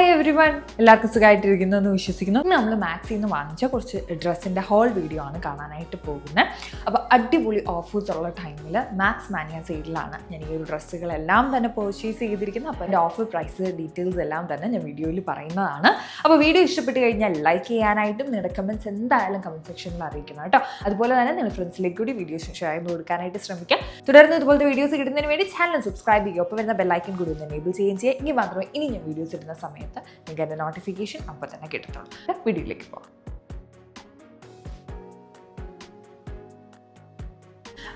Hi every one എല്ലാവർക്കും സുഖമായിട്ടിരിക്കുന്നു എന്ന് വിശ്വസിക്കുന്നു. നമ്മൾ മാക്സിൽ നിന്ന് വാങ്ങിച്ച കുറച്ച് ഡ്രസ്സിന്റെ ഹോൾ വീഡിയോ ആണ് കാണാനായിട്ട് പോകുന്നത്. അപ്പോൾ അടിപൊളി ഓഫേഴ്സ് ഉള്ള ടൈമിൽ മാക്സ് മാനിയ സെയിലാണ് ഞാൻ ഈ ഒരു ഡ്രസ്സുകളെല്ലാം തന്നെ പർച്ചേസ് ചെയ്തിരിക്കുന്നത്. അപ്പോൾ എന്റെ ഓഫർ പ്രൈസ് ഡീറ്റെയിൽസ് എല്ലാം തന്നെ ഞാൻ വീഡിയോയിൽ പറയുന്നതാണ്. അപ്പോൾ വീഡിയോ ഇഷ്ടപ്പെട്ട് കഴിഞ്ഞാൽ ലൈക്ക് ചെയ്യാനായിട്ടും നിങ്ങളുടെ കമന്റ്സ് എന്തായാലും കമന്റ് സെക്ഷനിൽ അറിയിക്കണം കേട്ടോ. അതുപോലെ തന്നെ നിങ്ങൾ ഫ്രണ്ട്സിലേക്ക് കൂടി വീഡിയോസ് ഷെയർ ചെയ്ത് കൊടുക്കാനായിട്ട് ശ്രമിക്കാം. തുടർന്ന് ഇതുപോലത്തെ വീഡിയോസ് കിട്ടുന്നതിന് വേണ്ടി ചാനൽ സബ്സ്ക്രൈബ് ചെയ്യുക. ഒപ്പം വരുന്ന ബെല്ലൈക്കൻ കൂടി ഒന്ന് എനേബിൾ ചെയ്യുകയും ചെയ്യുക. എങ്കിൽ മാത്രമേ ഇനി ഞാൻ വീഡിയോസ് ഇടുന്ന സമയത്ത് നിങ്ങൾക്ക് എന്റെ നോട്ടിഫിക്കേഷൻ അപ്പോൾ തന്നെ കിട്ടത്തുള്ളൂ. വീഡിയോയിലേക്ക് പോകാം.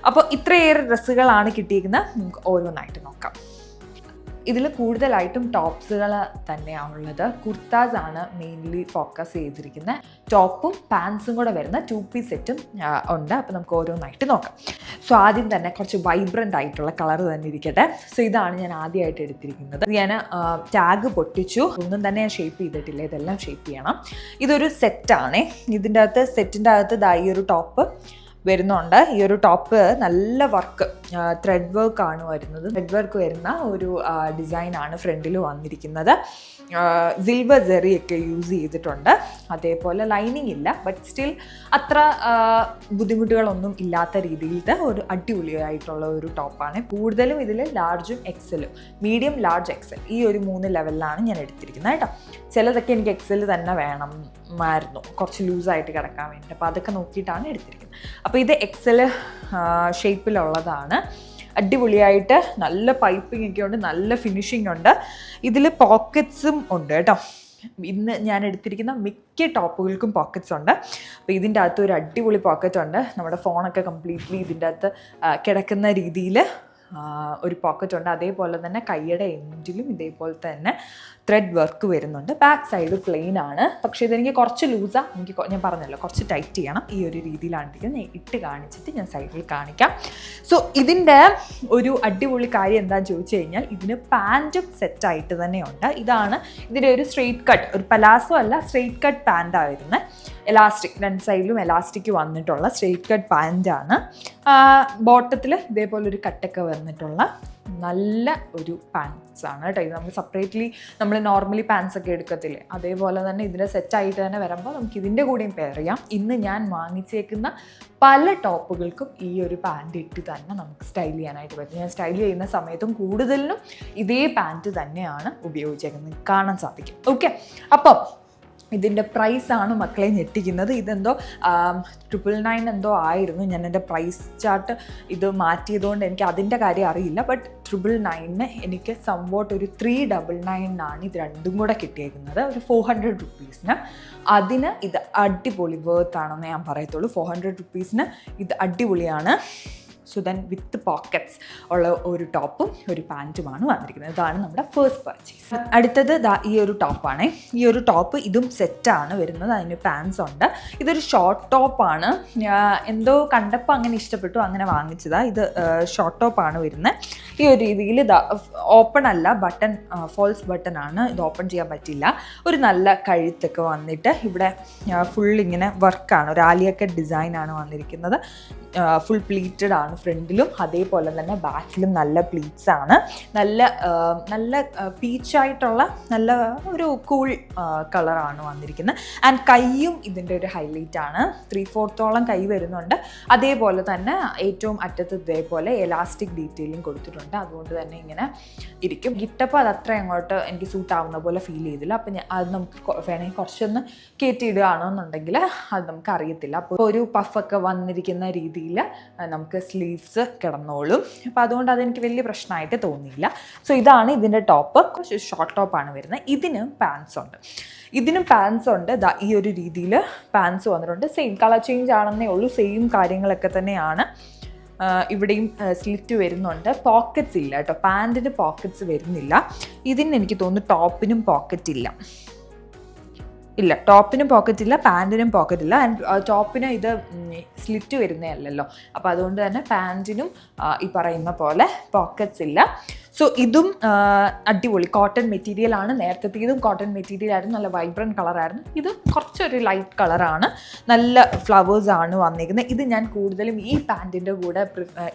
അപ്പോൾ ഇത്രയേറെ ഡ്രസ്സുകളാണ് കിട്ടിയിരിക്കുന്നത്. നമുക്ക് ഓരോന്നായിട്ട് നോക്കാം. ഇതിൽ കൂടുതലായിട്ടും ടോപ്സുകൾ തന്നെയാണുള്ളത്. കുർത്താസ് ആണ് മെയിൻലി ഫോക്കസ് ചെയ്തിരിക്കുന്നത്. ടോപ്പും പാൻസും കൂടെ വരുന്ന ടു പീസ് സെറ്റും ഉണ്ട്. അപ്പോൾ നമുക്ക് ഓരോന്നായിട്ട് നോക്കാം. സോ ആദ്യം തന്നെ കുറച്ച് വൈബ്രന്റ് ആയിട്ടുള്ള കളർ തന്നെ ഇരിക്കട്ടെ. സോ ഇതാണ് ഞാൻ ആദ്യമായിട്ട് എടുത്തിരിക്കുന്നത്. ഞാൻ ടാഗ് പൊട്ടിച്ചു. ഒന്നും തന്നെ ഞാൻ ഷേപ്പ് ചെയ്തിട്ടില്ല. ഇതെല്ലാം ഷേപ്പ് ചെയ്യണം. ഇതൊരു സെറ്റാണേ ഇതിന്റെ അകത്ത് സെറ്റിന്റെ അകത്ത് ഇതായി ഒരു ടോപ്പ് വരുന്നുണ്ട്. ഈ ഒരു ടോപ്പ് നല്ല വർക്ക് ത്രെഡ് വർക്ക് ആണ് വരുന്നത്. ത്രെഡ് വർക്ക് വരുന്ന ഒരു ഡിസൈനാണ് ഫ്രണ്ടിൽ വന്നിരിക്കുന്നത്. സിൽവർ ജെറിയൊക്കെ യൂസ് ചെയ്തിട്ടുണ്ട്. അതേപോലെ ലൈനിങ് ഇല്ല. ബട്ട് സ്റ്റിൽ അത്ര ബുദ്ധിമുട്ടുകളൊന്നും ഇല്ലാത്ത രീതിയിലത്തെ ഒരു അടിപൊളിയായിട്ടുള്ള ഒരു ടോപ്പാണ് കൂടുതലും ഇതിൽ ലാർജും എക്സലും മീഡിയം ലാർജ് എക്സൽ ഈ ഒരു മൂന്ന് ലെവലിലാണ് ഞാൻ എടുത്തിരിക്കുന്നത് കേട്ടോ. ചിലതൊക്കെ എനിക്ക് എക്സൽ തന്നെ വേണമായിരുന്നു കുറച്ച് ലൂസായിട്ട് കിടക്കാൻ വേണ്ടി അപ്പോൾ അതൊക്കെ നോക്കിയിട്ടാണ് എടുത്തിരിക്കുന്നത്. അപ്പോൾ ഇത് എക്സൽ ഷേപ്പിലുള്ളതാണ് അടിപൊളിയായിട്ട് നല്ല പൈപ്പിംഗ് ഒക്കെ ഉണ്ട് നല്ല ഫിനിഷിംഗ് ഉണ്ട്. ഇതിൽ പോക്കറ്റ്സും ഉണ്ട് കേട്ടോ. ഇന്ന് ഞാൻ എടുത്തിരിക്കുന്ന മിക്ക ടോപ്പുകൾക്കും പോക്കറ്റ്സ് ഉണ്ട്. അപ്പോൾ ഇതിന്റെ അകത്ത് ഒരു അടിപൊളി പോക്കറ്റ് ഉണ്ട്. നമ്മുടെ ഫോണൊക്കെ കംപ്ലീറ്റ്ലി ഇതിന്റെ അകത്ത് കിടക്കുന്ന രീതിയിൽ ഒരു പോക്കറ്റ് ഉണ്ട്. അതേപോലെ തന്നെ കൈയുടെ എൻഡിലും ഇതേപോലെ തന്നെ. ത്രെഡ് വർക്ക് വരുന്നുണ്ട്. ബാക്ക് സൈഡ് പ്ലെയിൻ ആണ്. പക്ഷേ ഇതെനിക്ക് കുറച്ച് ലൂസാണ് എനിക്ക് ഞാൻ പറഞ്ഞല്ലോ കുറച്ച് ടൈറ്റ് ചെയ്യണം. ഈ ഒരു രീതിയിലാണ് ഇരിക്കുന്നത് ഞാൻ ഇട്ട് കാണിച്ചിട്ട് ഞാൻ സൈഡിൽ കാണിക്കാം. സോ ഇതിന്റെ ഒരു അടിപൊളി കാര്യം എന്താണെന്ന് ചോദിച്ചു കഴിഞ്ഞാൽ ഇതിന് പാന്റും സെറ്റായിട്ട് തന്നെയുണ്ട്. ഇതാണ് ഇതിന്റെ ഒരു സ്ട്രെയിറ്റ് കട്ട് ഒരു പലാസോ അല്ല സ്ട്രെയിറ്റ് കട്ട് പാന്റാണ് വരുന്നത്. എലാസ്റ്റിക് രണ്ട് സൈഡിലും എലാസ്റ്റിക് വന്നിട്ടുള്ള സ്ട്രെയിറ്റ് കട്ട് പാന്റാണ് ബോട്ടത്തിൽ ഇതേപോലെ ഒരു കട്ടൊക്കെ വന്നിട്ടുള്ള നല്ല ഒരു പാൻസ് ആണ് കേട്ടോ. ഇത് നമ്മൾ സെപ്പറേറ്റ്ലി നമ്മൾ നോർമലി പാൻസ് ഒക്കെ എടുക്കത്തില്ലേ? അതേപോലെ തന്നെ ഇതിന്റെ സെറ്റായിട്ട് തന്നെ വരുമ്പോൾ നമുക്ക് ഇതിന്റെ കൂടെയും പെയർ ചെയ്യാം. ഇന്ന് ഞാൻ വാങ്ങിച്ചേക്കുന്ന പല ടോപ്പുകൾക്കും ഈ ഒരു പാന്റ് ഇട്ട് തന്നെ നമുക്ക് സ്റ്റൈൽ ചെയ്യാനായിട്ട് പറ്റും. ഞാൻ സ്റ്റൈൽ ചെയ്യുന്ന സമയത്തും കൂടുതലും ഇതേ പാന്റ് തന്നെയാണ് ഉപയോഗിച്ചേക്കുന്നത്. കാണാൻ സാധിക്കും. ഓക്കെ അപ്പം ഇതിന്റെ പ്രൈസാണ് മക്കളെ ഞെട്ടിക്കുന്നത്. ഇതെന്തോ ട്രിപ്പിൾ നയൻ എന്തോ ആയിരുന്നു. ഞാൻ എന്റെ പ്രൈസ് ചാർട്ട് ഇത് മാറ്റിയതുകൊണ്ട് എനിക്ക് അതിന്റെ കാര്യം അറിയില്ല. ബട്ട് ട്രിപ്പിൾ നയനിന് എനിക്ക് സംവോട്ട് ഒരു ത്രീ ഡബിൾ നയനാണ് ഇത് രണ്ടും കൂടെ കിട്ടിയേക്കുന്നത്. ഒരു ഫോർ ഹൺഡ്രഡ് റുപ്പീസിന് അതിന് ഇത് അടിപൊളി വേർത്ത് ആണെന്ന് ഞാൻ പറയത്തുള്ളൂ. ഫോർ ഹൺഡ്രഡ് റുപ്പീസിന് ഇത് അടിപൊളിയാണ്. സോ ദെൻ വിത്ത് പോക്കറ്റ്സ് ഉള്ള ഒരു ടോപ്പും ഒരു പാന്റുമാണ് വന്നിരിക്കുന്നത്. ഇതാണ് നമ്മുടെ ഫേസ്റ്റ് പർച്ചേസ് അടുത്തത് ഈ ഒരു ടോപ്പാണ്. ഈ ഒരു ടോപ്പ് ഇതും സെറ്റാണ് വരുന്നത്. അതിന് പാൻസ് ഉണ്ട്. ഇതൊരു ഷോർട്ട് ടോപ്പാണ് എന്തോ കണ്ടപ്പോൾ അങ്ങനെ ഇഷ്ടപ്പെട്ടു. അങ്ങനെ വാങ്ങിച്ചതാ. ഇത് ഷോർട്ട് ടോപ്പാണ് വരുന്നത് ഈ ഒരു രീതിയിൽ ഇത് ഓപ്പൺ അല്ല ബട്ടൺ ഫോൾസ് ബട്ടൺ ആണ്. ഇത് ഓപ്പൺ ചെയ്യാൻ പറ്റില്ല. ഒരു നല്ല കഴുത്തൊക്കെ വന്നിട്ട് ഇവിടെ ഫുൾ ഇങ്ങനെ വർക്കാണ് ഒരു ആലിയൊക്കെ ഡിസൈനാണ് വന്നിരിക്കുന്നത്. ഫുൾ പ്ലീറ്റഡ് ആണ് ഫ്രണ്ടിലും അതേപോലെ തന്നെ ബാക്കിലും നല്ല പ്ലീറ്റ്സ് ആണ്. നല്ല നല്ല പീച്ചായിട്ടുള്ള നല്ല ഒരു കൂൾ കളറാണ് വന്നിരിക്കുന്നത്. ആൻഡ് കൈയും ഇതിന്റെ ഒരു ഹൈലൈറ്റ് ആണ്. ത്രീ ഫോർത്തോളം കൈ വരുന്നുണ്ട്. അതേപോലെ തന്നെ ഏറ്റവും അറ്റത്ത് ഇതേപോലെ എലാസ്റ്റിക് ഡീറ്റെയിലിംഗ് കൊടുത്തിട്ടുണ്ട്. അതുകൊണ്ട് തന്നെ ഇങ്ങനെ ഇരിക്കും. ഇട്ടപ്പോൾ അത് അത്ര അങ്ങോട്ട് എനിക്ക് സൂട്ട് ആവുന്ന പോലെ ഫീൽ ചെയ്തില്ല. അപ്പം ഞാൻ അത് നമുക്ക് വേണമെങ്കിൽ കുറച്ചൊന്ന് കയറ്റിയിടുകയാണെന്നുണ്ടെങ്കിൽ അത് നമുക്ക് അറിയത്തില്ല അപ്പോൾ ഒരു പഫൊക്കെ വന്നിരിക്കുന്ന രീതിയിൽ നമുക്ക് സ്ലീവ്സ് കിടന്നോളും. അപ്പോൾ അതുകൊണ്ട് അതെനിക്ക് വലിയ പ്രശ്നമായിട്ട് തോന്നിയില്ല. സോ ഇതാണ് ഇതിന്റെ ടോപ്പ് ഷോർട്ട് ടോപ്പാണ് വരുന്നത്. ഇതിനും പാൻസ് ഉണ്ട്. ഇതിനും പാൻസ് ഉണ്ട്. ഈ ഒരു രീതിയിൽ പാൻസ് വന്നിട്ടുണ്ട്. സെയിം കളർ ചേഞ്ച് ആണെന്നേ ഉള്ളൂ. സെയിം കാര്യങ്ങളൊക്കെ തന്നെയാണ്. ഇവിടെയും സ്ലിറ്റ് വരുന്നുണ്ട്. പോക്കറ്റ്സ് ഇല്ല കേട്ടോ. പാന്റിന് പോക്കറ്റ്സ് വരുന്നില്ല. ഇതിന് എനിക്ക് തോന്നുന്നു ടോപ്പിനും പോക്കറ്റ് ഇല്ല. ഇല്ല ടോപ്പിനും പോക്കറ്റ് ഇല്ല പാന്റിനും പോക്കറ്റ് ഇല്ല. ആൻഡ് ടോപ്പിന് ഇത് സ്ലിറ്റ് വരുന്നതല്ലല്ലോ. അപ്പോൾ അതുകൊണ്ട് തന്നെ പാന്റിനും ഈ പറയുന്ന പോലെ പോക്കറ്റ്സ് ഇല്ല. സോ ഇതും അടിപൊളി. കോട്ടൺ മെറ്റീരിയൽ ആണ്. നേരത്തെ ഇതും കോട്ടൺ മെറ്റീരിയൽ ആയിരുന്നു. നല്ല വൈബ്രന്റ് കളറായിരുന്നു ഇത് കുറച്ചൊരു ലൈറ്റ് കളറാണ് നല്ല ഫ്ലവേഴ്സ് ആണ് വന്നിരിക്കുന്നത്. ഇത് ഞാൻ കൂടുതലും ഈ പാന്റിന്റെ കൂടെ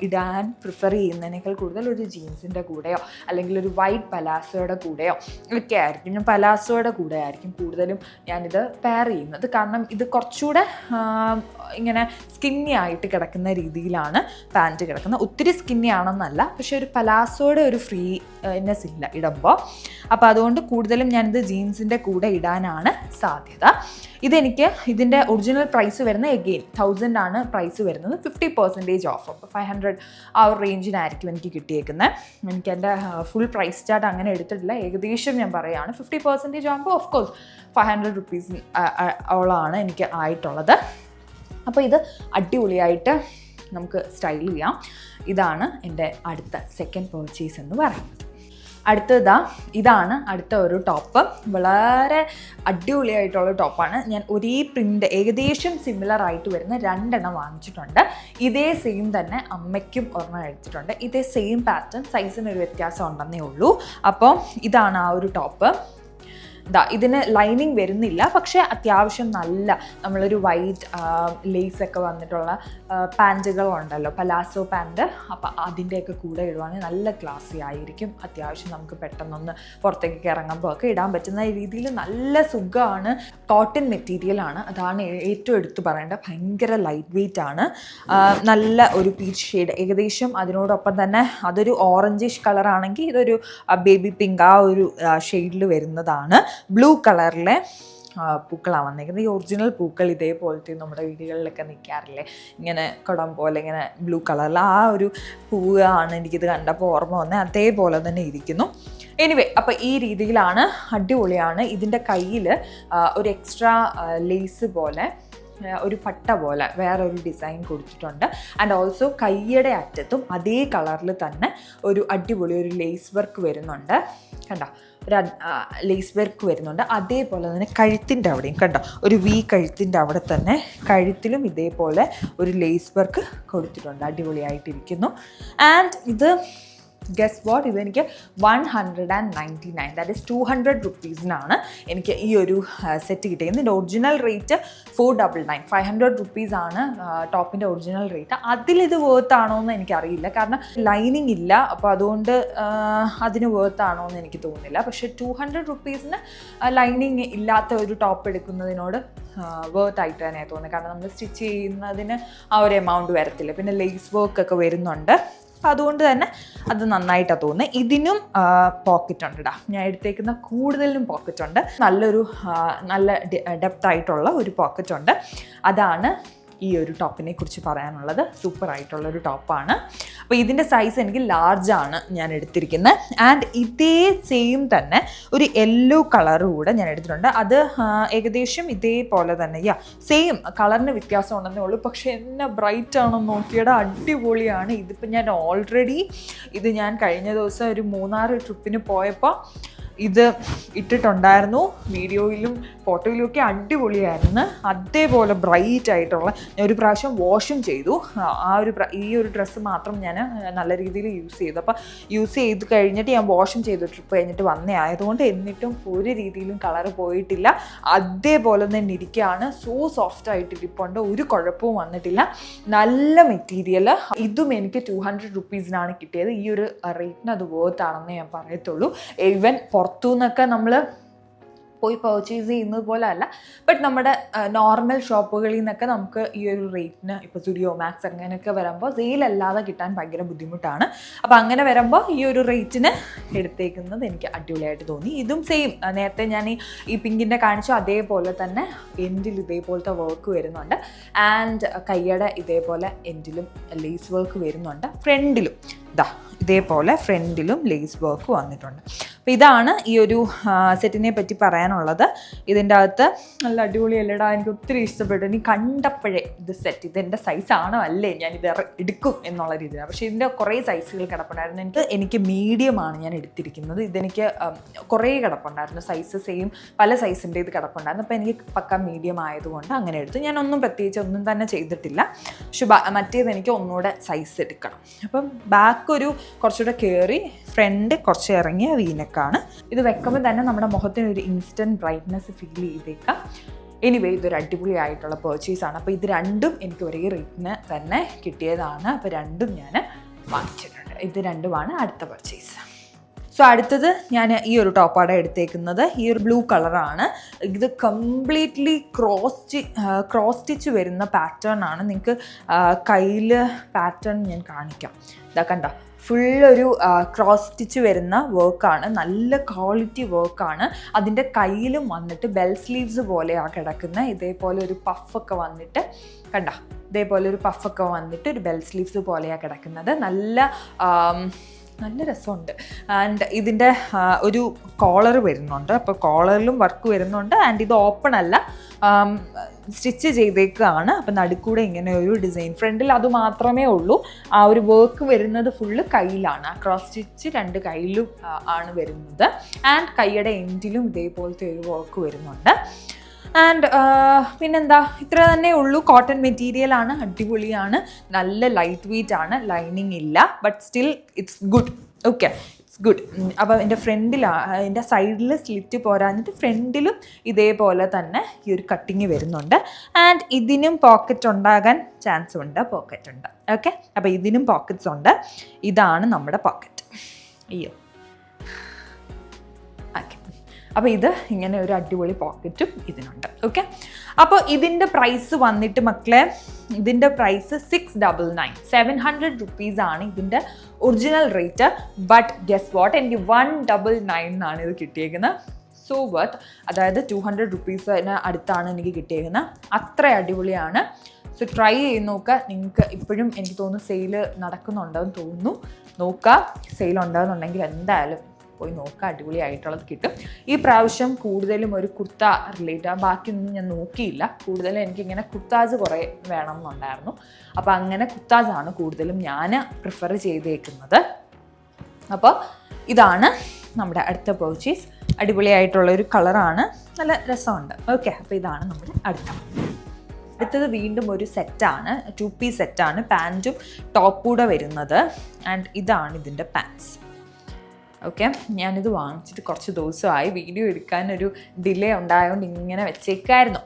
ഇടാൻ പ്രിഫർ ചെയ്യുന്നതിനേക്കാൾ കൂടുതൽ ഒരു ജീൻസിന്റെ കൂടെയോ അല്ലെങ്കിൽ ഒരു വൈറ്റ് പലാസോയുടെ കൂടെയോ ഒക്കെ ആയിരിക്കും. ഞാൻ പലാസോയുടെ കൂടെ ആയിരിക്കും കൂടുതലും ഞാനിത് പെയർ ചെയ്യുന്നത്. കാരണം ഇത് കുറച്ചുകൂടെ ഇങ്ങനെ സ്കിന്നി ആയിട്ട് കിടക്കുന്ന രീതിയിലാണ് പാന്റ് കിടക്കുന്നത്. ഒത്തിരി സ്കിന്നി ആണെന്നല്ല പക്ഷേ ഒരു പലാസോയുടെ ഒരു ഫ്രീനെസ് ഇല്ല ഇടുമ്പോൾ അപ്പോൾ അതുകൊണ്ട് കൂടുതലും ഞാനിത് ജീൻസിന്റെ കൂടെ ഇടാനാണ് സാധ്യത. ഇതെനിക്ക് ഇതിന്റെ ഒറിജിനൽ പ്രൈസ് വരുന്നത് എഗെയിൻ തൗസൻഡ് ആണ് പ്രൈസ് വരുന്നത്. ഫിഫ്റ്റി പെർസെന്റേജ് ഓഫ് അപ്പോൾ ഫൈവ് ഹൺഡ്രഡ് ആ ഒരു റേഞ്ചിനായിരിക്കും എനിക്ക് കിട്ടിയേക്കുന്നത് എനിക്ക് എന്റെ ഫുൾ പ്രൈസ് ചാർട്ട് അങ്ങനെ എടുത്തിട്ടില്ല. ഏകദേശം ഞാൻ പറയുകയാണ് ഫിഫ്റ്റി പെർസെന്റേജ് ആകുമ്പോൾ of course five hundred rupees ഓളാണ് എനിക്ക് ആയിട്ടുള്ളത്. അപ്പോൾ ഇത് അടിപൊളിയായിട്ട് നമുക്ക് സ്റ്റൈൽ ചെയ്യാം. ഇതാണ് എന്റെ അടുത്ത സെക്കൻഡ് പർച്ചേസ് എന്ന് പറയുന്നത്. അടുത്തതാ ഇതാണ് അടുത്ത ഒരു ടോപ്പ് വളരെ അടിപൊളിയായിട്ടുള്ള ടോപ്പാണ് ഞാൻ ഒരേ പ്രിന്റ് ഏകദേശം സിമിലർ ആയിട്ട് വരുന്ന രണ്ടെണ്ണം വാങ്ങിച്ചിട്ടുണ്ട്. ഇതേ സെയിം തന്നെ അമ്മയ്ക്കും ഒരെണ്ണം എടുത്തിട്ടുണ്ട്. ഇതേ സെയിം പാറ്റേൺ സൈസിന് ഒരു വ്യത്യാസം ഉണ്ടെന്നേ ഉള്ളൂ. അപ്പോൾ ഇതാണ് ആ ഒരു ടോപ്പ് ഇതാ ഇതിന് ലൈനിങ് വരുന്നില്ല. പക്ഷേ അത്യാവശ്യം നല്ല നമ്മളൊരു വൈറ്റ് ലേസ് ഒക്കെ വന്നിട്ടുള്ള പാന്റുകളുണ്ടല്ലോ പലാസോ പാന്റ് അപ്പം അതിന്റെയൊക്കെ കൂടെ ഇടുവാണെങ്കിൽ നല്ല ക്ലാസ്സി ആയിരിക്കും. അത്യാവശ്യം നമുക്ക് പെട്ടെന്നൊന്ന് പുറത്തേക്ക് ഇറങ്ങുമ്പോൾ ഒക്കെ ഇടാൻ പറ്റുന്ന രീതിയിൽ നല്ല സുഖമാണ്. കോട്ടൺ മെറ്റീരിയൽ ആണ്. അതാണ് ഏറ്റവും എടുത്തു പറയേണ്ട ഭയങ്കര ലൈറ്റ് വെയിറ്റ് ആണ് നല്ല ഒരു പീച്ച് ഷെയ്ഡ് ഏകദേശം അതിനോടൊപ്പം തന്നെ അതൊരു ഓറഞ്ചിഷ് കളറാണെങ്കിൽ ഇതൊരു ബേബി പിങ്ക് ആ ഒരു ഷെയ്ഡിൽ വരുന്നതാണ്. ബ്ലൂ കളറിലെ പൂക്കളാണ് വന്നേക്കുന്നത്. ഈ ഒറിജിനൽ പൂക്കൾ ഇതേപോലത്തെ നമ്മുടെ വീടുകളിലൊക്കെ നിൽക്കാറില്ലേ? ഇങ്ങനെ കുടം പോലെ ഇങ്ങനെ ബ്ലൂ കളറിൽ ആ ഒരു പൂവാണ് എനിക്കിത് കണ്ടപ്പോൾ ഓർമ്മ വന്നത് അതേപോലെ തന്നെ ഇരിക്കുന്നു. എനിവേ അപ്പോൾ ഈ രീതിയിലാണ് അടിപൊളിയാണ്. ഇതിന്റെ കയ്യിൽ ഒരു എക്സ്ട്രാ ലേസ് പോലെ ഒരു പട്ട പോലെ വേറെ ഒരു ഡിസൈൻ കൊടുത്തിട്ടുണ്ട്. ആൻഡ് ഓൾസോ കയ്യുടെ അറ്റത്തും അതേ കളറിൽ തന്നെ ഒരു അടിപൊളി ഒരു ലേസ് വർക്ക് വരുന്നുണ്ട്. കണ്ടോ? ഒരു ലേസ് വർക്ക് വരുന്നുണ്ട്. അതേപോലെ തന്നെ കഴുത്തിന്റെ അവിടെയും കണ്ടോ? ഒരു വി കഴുത്തിന്റെ അവിടെ തന്നെ കഴുത്തിലും ഇതേപോലെ ഒരു ലേസ് വർക്ക് കൊടുത്തിട്ടുണ്ട്. അടിപൊളിയായിട്ടിരിക്കുന്നു. ആൻഡ് ഇത് ഗസ് വാട്ട് ഇതെനിക്ക് one hundred and ninety nine that is two hundred റുപ്പീസിനാണ് എനിക്ക് ഈ ഒരു സെറ്റ് കിട്ടിയത്. ഇതിന്റെ original rate four double nine five hundred റുപ്പീസാണ് ടോപ്പിന്റെ ഒറിജിനൽ റേറ്റ് അതിലിത് വേർത്ത് ആണോ എന്ന് എനിക്കറിയില്ല കാരണം ലൈനിങ് ഇല്ല. അപ്പോൾ അതുകൊണ്ട് അതിന് വേർത്ത് ആണോ എന്ന് എനിക്ക് തോന്നുന്നില്ല. പക്ഷേ ടു ഹൺഡ്രഡ് റുപ്പീസിന് ലൈനിങ് ഇല്ലാത്ത ഒരു ടോപ്പ് എടുക്കുന്നതിനോട് വേർത്ത് ആയിട്ട് തന്നെ തോന്നുന്നത്. കാരണം നമ്മൾ സ്റ്റിച്ച് ചെയ്യുന്നതിന് ആ ഒരു എമൗണ്ട് വരത്തില്ല. പിന്നെ ലേസ് വർക്ക് ഒക്കെ വരുന്നുണ്ട്. അപ്പം അതുകൊണ്ട് തന്നെ അത് നന്നായിട്ടാണ് തോന്നുന്നത് ഇതിനും പോക്കറ്റ് ഉണ്ട് കേട്ടോ ഞാൻ എടുത്തേക്കുന്ന കൂടുതലും പോക്കറ്റ് ഉണ്ട്. നല്ലൊരു നല്ല ഡെപ്ത് ആയിട്ടുള്ള ഒരു പോക്കറ്റ് ഉണ്ട്. അതാണ് ഈ ഒരു ടോപ്പിനെ കുറിച്ച് പറയാനുള്ളത്. സൂപ്പർ ആയിട്ടുള്ള ഒരു ടോപ്പാണ്. അപ്പോൾ ഇതിന്റെ സൈസ് എനിക്ക് ലാർജ് ആണ് ഞാൻ എടുത്തിരിക്കുന്നത് ആൻഡ് ഇതേ സെയിം തന്നെ ഒരു യെല്ലോ കളർ കൂടെ ഞാൻ എടുത്തിട്ടുണ്ട്. അത് ഏകദേശം ഇതേപോലെ തന്നെ. യാ സെയിം കളറിന് വ്യത്യാസം ഉണ്ടെന്നേ ഉള്ളൂ. പക്ഷേ എന്നെ ബ്രൈറ്റ് ആണെന്ന് നോക്കിയുടെ അടിപൊളിയാണ്. ഇതിപ്പോൾ ഞാൻ ഓൾറെഡി ഇത് ഞാൻ കഴിഞ്ഞ ദിവസം ഒരു മൂന്നാറ് ട്രിപ്പിന് പോയപ്പോൾ ഇത് ഇട്ടിട്ടുണ്ടായിരുന്നു. വീഡിയോയിലും ഫോട്ടോയിലും ഒക്കെ അടിപൊളിയായിരുന്നു. അതേപോലെ ബ്രൈറ്റ് ആയിട്ടുള്ള ഞാൻ ഒരു പ്രാവശ്യം വാഷും ചെയ്തു. ആ- ഒരു ഈ ഒരു ഡ്രസ്സ് മാത്രം ഞാൻ നല്ല രീതിയിൽ യൂസ് ചെയ്തു. അപ്പോൾ യൂസ് ചെയ്ത് കഴിഞ്ഞിട്ട് ഞാൻ വാഷും ചെയ്തു ട്രിപ്പ് കഴിഞ്ഞിട്ട് വന്നേ. ആയതുകൊണ്ട് എന്നിട്ടും ഒരു രീതിയിലും കളർ പോയിട്ടില്ല. അതേപോലെ തന്നെ ഇരിക്കുകയാണ് സോ സോഫ്റ്റ് ആയിട്ട് ഇരിപ്പുണ്ട്. ഒരു കുഴപ്പവും വന്നിട്ടില്ല. നല്ല മെറ്റീരിയൽ ഇതും എനിക്ക് ടു ഹൺഡ്രഡ് റുപ്പീസിനാണ് കിട്ടിയത്. ഈ ഒരു റേറ്റിന് അത് വേർത്താണെന്ന് ഞാൻ പറയത്തുള്ളൂ. ഈവൻ പുറത്തുനിന്നൊക്കെ നമ്മൾ പോയി പർച്ചേസ് ചെയ്യുന്നത് പോലെ അല്ല. ബട്ട് നമ്മുടെ നോർമൽ ഷോപ്പുകളിൽ നിന്നൊക്കെ നമുക്ക് ഈ ഒരു റേറ്റിന് ഇപ്പോൾ സ്റ്റുഡിയോ മാക്സ് അങ്ങനെയൊക്കെ വരുമ്പോൾ സെയിലല്ലാതെ കിട്ടാൻ ഭയങ്കര ബുദ്ധിമുട്ടാണ്. അപ്പോൾ അങ്ങനെ വരുമ്പോൾ ഈ ഒരു റേറ്റിന് എടുത്തേക്കുന്നത് എനിക്ക് അടിപൊളിയായിട്ട് തോന്നി. ഇതും സെയിം നേരത്തെ ഞാൻ ഈ പിങ്കിന്റെ കാണിച്ചു അതേപോലെ തന്നെ എൻഡിൽ ഇതേപോലത്തെ വർക്ക് വരുന്നുണ്ട്. ആൻഡ് കയ്യുടെ ഇതേപോലെ എൻഡിലും ലേസ് വർക്ക് വരുന്നുണ്ട്. ഫ്രണ്ടിലും ഇതാ ഇതേപോലെ ഫ്രണ്ടിലും ലേസ് വർക്ക് വന്നിട്ടുണ്ട്. അപ്പോൾ ഇതാണ് ഈ ഒരു സെറ്റിനെ പറ്റി പറയാനുള്ളത്. ഇതിന്റെ അകത്ത് നല്ല അടിപൊളിയല്ലടാ എനിക്ക് ഒത്തിരി ഇഷ്ടപ്പെട്ടു. ഇനി കണ്ടപ്പോഴേ ഇത് സെറ്റ് ഇതെന്റെ സൈസ് ആണോ അല്ലേ ഞാൻ ഇത് എടുക്കും എന്നുള്ള രീതിയിലാണ്. പക്ഷേ ഇതിന്റെ കുറേ സൈസുകൾ കിടപ്പുണ്ടായിരുന്നു. എനിക്ക് എനിക്ക് മീഡിയമാണ് ഞാൻ എടുത്തിരിക്കുന്നത്. ഇതെനിക്ക് കുറേ കിടപ്പുണ്ടായിരുന്നു. സൈസ് സെയിം പല സൈസിന്റെ ഇത് കിടപ്പുണ്ടായിരുന്നു. അപ്പോൾ എനിക്ക് പക്ക മീഡിയം ആയതുകൊണ്ട് അങ്ങനെ എടുത്തു. ഞാൻ ഒന്നും പ്രത്യേകിച്ച് ഒന്നും തന്നെ ചെയ്തിട്ടില്ല. പക്ഷെ മറ്റേത് എനിക്ക് ഒന്നുകൂടെ സൈസ് എടുക്കണം. അപ്പം ബാക്ക് ഒരു കുറച്ചുകൂടെ കയറി ഫ്രണ്ട് കുറച്ച് ഇറങ്ങിയ വീനക്കാണ് ഇത് വെക്കുമ്പോൾ തന്നെ നമ്മുടെ മുഖത്തിന് ഒരു ഇൻസ്റ്റന്റ് ബ്രൈറ്റ്നെസ് ഫീൽ ചെയ്തേക്കാം. എനിവേ ഇതൊരു അടിപൊളിയായിട്ടുള്ള പേർച്ചേസാണ് ആണ്. അപ്പോൾ ഇത് രണ്ടും എനിക്ക് ഒരേ റേറ്റിന് തന്നെ കിട്ടിയതാണ്. അപ്പോൾ രണ്ടും ഞാൻ വാങ്ങിച്ചിട്ടുണ്ട്. ഇത് രണ്ടുമാണ് അടുത്ത പർച്ചേസ് സോ അടുത്തത് ഞാൻ ഈ ഒരു ടോപ്പാടെ എടുത്തേക്കുന്നത്. ഈ ഒരു ബ്ലൂ കളറാണ് ഇത് കംപ്ലീറ്റ്ലി ക്രോസ് ക്രോസ് സ്റ്റിച്ച് വരുന്ന പാറ്റേൺ ആണ്. നിങ്ങൾക്ക് കയ്യിൽ പാറ്റേൺ ഞാൻ കാണിക്കാം. ഇതാ കണ്ടോ? ഫുൾ ഒരു ക്രോസ് സ്റ്റിച്ച് വരുന്ന വർക്കാണ്. നല്ല ക്വാളിറ്റി വർക്കാണ്. അതിന്റെ കയ്യിലും വന്നിട്ട് ബെൽ സ്ലീവ്സ് പോലെയാണ് കിടക്കുന്നത് ഇതേപോലെ ഒരു പഫൊക്കെ വന്നിട്ട് കണ്ട? ഇതേപോലെ ഒരു പഫൊക്കെ വന്നിട്ട് ഒരു ബെൽ സ്ലീവ്സ് പോലെയാണ് കിടക്കുന്നത്. നല്ല നല്ല രസമുണ്ട്. ആൻഡ് ഇതിന്റെ ഒരു കോളർ വരുന്നുണ്ട്. അപ്പോൾ കോളറിലും വർക്ക് വരുന്നുണ്ട്. ആൻഡ് ഇത് ഓപ്പൺ അല്ല. സ്റ്റിച്ച് ചെയ്തേക്കാണ്. അപ്പം നടുക്കൂടെ ഇങ്ങനെ ഒരു ഡിസൈൻ ഫ്രണ്ടിൽ അത് മാത്രമേ ഉള്ളൂ. ആ ഒരു വർക്ക് വരുന്നത് ഫുള്ള് കയ്യിലാണ്. ആ ക്രോസ് സ്റ്റിച്ച് രണ്ട് കയ്യിലും ആണ് വരുന്നത്. ആൻഡ് കൈയുടെ എൻഡിലും ഇതേപോലത്തെ ഒരു വർക്ക് വരുന്നുണ്ട്. ആൻഡ് പിന്നെന്താ? ഇത്ര തന്നെ ഉള്ളൂ. കോട്ടൺ മെറ്റീരിയൽ ആണ്. അടിപൊളിയാണ്. നല്ല ലൈറ്റ് വെയിറ്റ് ആണ്. ലൈനിങ് ഇല്ല. But still it's good okay it's good അപ്പോൾ എന്റെ ഫ്രണ്ടിലാണ് എന്റെ സൈഡിൽ സ്ലിറ്റ് പോരാഞ്ഞിട്ട് ഫ്രണ്ടിലും ഇതേപോലെ തന്നെ ഈ ഒരു കട്ടിങ് വരുന്നുണ്ട്. ആൻഡ് ഇതിനും പോക്കറ്റ് ഉണ്ടാകാൻ ചാൻസ് ഉണ്ട്. പോക്കറ്റ് ഉണ്ട്. ഓക്കെ അപ്പോൾ ഇതിനും പോക്കറ്റ്സ് ഉണ്ട്. ഇതാണ് നമ്മുടെ പോക്കറ്റ് അയ്യോ. അപ്പോൾ ഇത് ഇങ്ങനെ ഒരു അടിപൊളി പോക്കറ്റും ഇതിനുണ്ട്. ഓക്കെ അപ്പോൾ ഇതിന്റെ പ്രൈസ് വന്നിട്ട് മക്കളെ ഇതിന്റെ price six double nine seven hundred rupees ആണ് ഇതിന്റെ original rate but guess what എനിക്ക് വൺ ഡബിൾ നയൻ എന്നാണ് ഇത് കിട്ടിയേക്കുന്നത് സോ വർത്ത് അതായത് ടു ഹൺഡ്രഡ് റുപ്പീസിന് അടുത്താണ് എനിക്ക് കിട്ടിയേക്കുന്നത് അത്ര അടിപൊളിയാണ്. സോ ട്രൈ ചെയ്ത് നോക്കുക നിങ്ങൾക്ക് ഇപ്പോഴും എനിക്ക് തോന്നുന്നു സെയിൽ നടക്കുന്നുണ്ടെന്ന് തോന്നുന്നു. നോക്കുക സെയിൽ ഉണ്ടെന്നുണ്ടെങ്കിൽ എന്തായാലും പോയി നോക്കുക അടിപൊളിയായിട്ടുള്ളത് കിട്ടും. ഈ പ്രാവശ്യം കൂടുതലും ഒരു കുർത്ത റിലേറ്റ് ബാക്കിയൊന്നും ഞാൻ നോക്കിയില്ല. കൂടുതലും എനിക്കിങ്ങനെ കുർത്താസ് കുറേ വേണം എന്നുണ്ടായിരുന്നു അപ്പോൾ അങ്ങനെ കുർത്താസാണ് കൂടുതലും ഞാൻ പ്രിഫർ ചെയ്തേക്കുന്നത്. അപ്പോൾ ഇതാണ് നമ്മുടെ അടുത്ത പർച്ചേസ് അടിപൊളിയായിട്ടുള്ള ഒരു കളറാണ്. നല്ല രസമുണ്ട്. ഓക്കെ അപ്പോൾ ഇതാണ് നമ്മുടെ അടുത്ത. അടുത്തത് വീണ്ടും ഒരു സെറ്റാണ് ടു പീസ് സെറ്റാണ് പാന്റും ടോപ്പ് കൂടെ വരുന്നത്. ആൻഡ് ഇതാണ് ഇതിന്റെ പാൻസ് ഓക്കെ ഞാനിത് വാങ്ങിച്ചിട്ട് കുറച്ച് ദിവസമായി വീഡിയോ എടുക്കാൻ ഒരു ഡിലേ ഉണ്ടായതുകൊണ്ട് ഇങ്ങനെ വെച്ചേക്കായിരുന്നു.